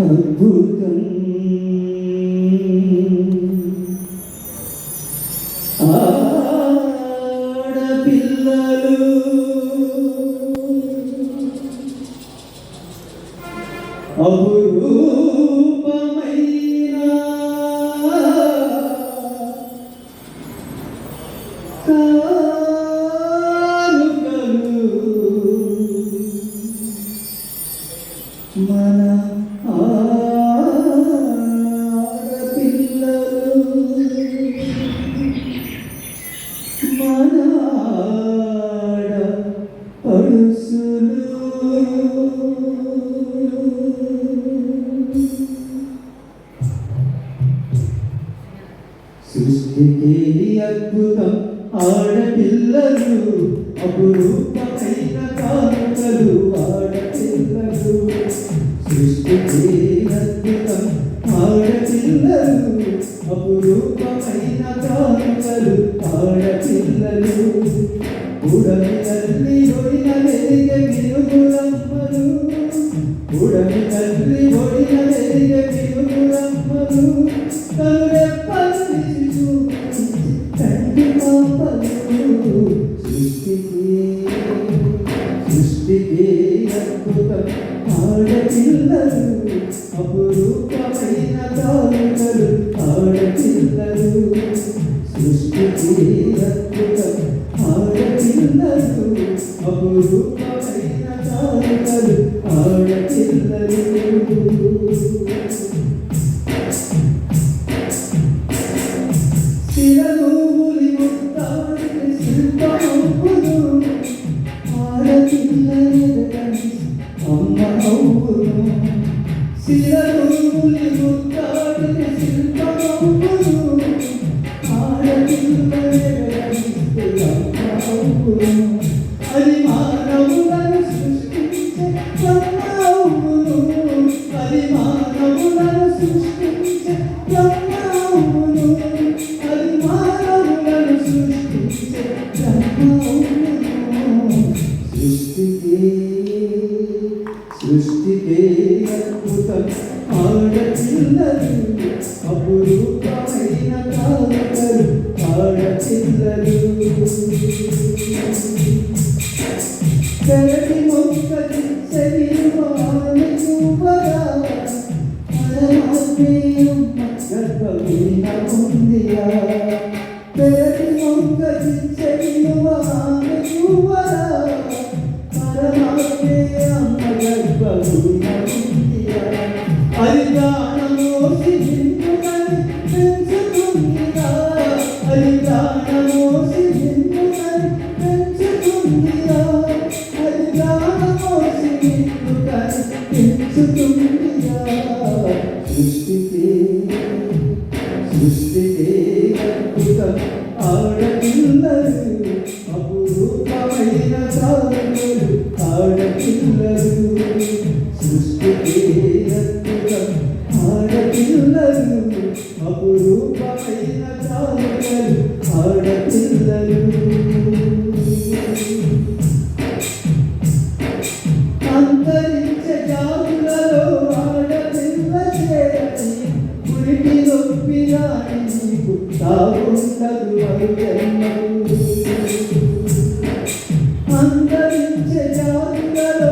അത്ഭുതം ആടപില്ലലു അപൂർവ సృష్టికి అద్భుతం ఆడపిల్లలు అపురూపమైన కానుకలు ఆడపిల్లలు సృష్టికి అద్భుతం ఆడపిల్లలు అపురూపమైన కానుకలు ఆడపిల్లలు ఉడమి తల్లి సృష్టికి అద్భుతం ఆడపిల్లలు అపురూపమైన కానుకలు ఆడపిల్లలు సృష్టికి అద్భుతం ఆడపిల్లలు అపురూపమైన కానుకలు ఆడపిల్లలు శిరనూలి ముత్తాడిని శిల్పమవును ചില്ലരു അപൂർവമായ കാലങ്ങൾ പാട ചില്ലരു ചെറുതി മുക്ത ശരീരമാണിയും ഗർഭവീണ മുന്തിയ ചെറുതി മുക്ത ശരീരമാണിയുവ പരമാത്മയ ഗർഭവീണ ఆడపిల్లలు అపురూపమైన కానుకలు ఆడపిల్లలు. తాగుండదు మరుగెన్నడు అంతరించే జాతులలో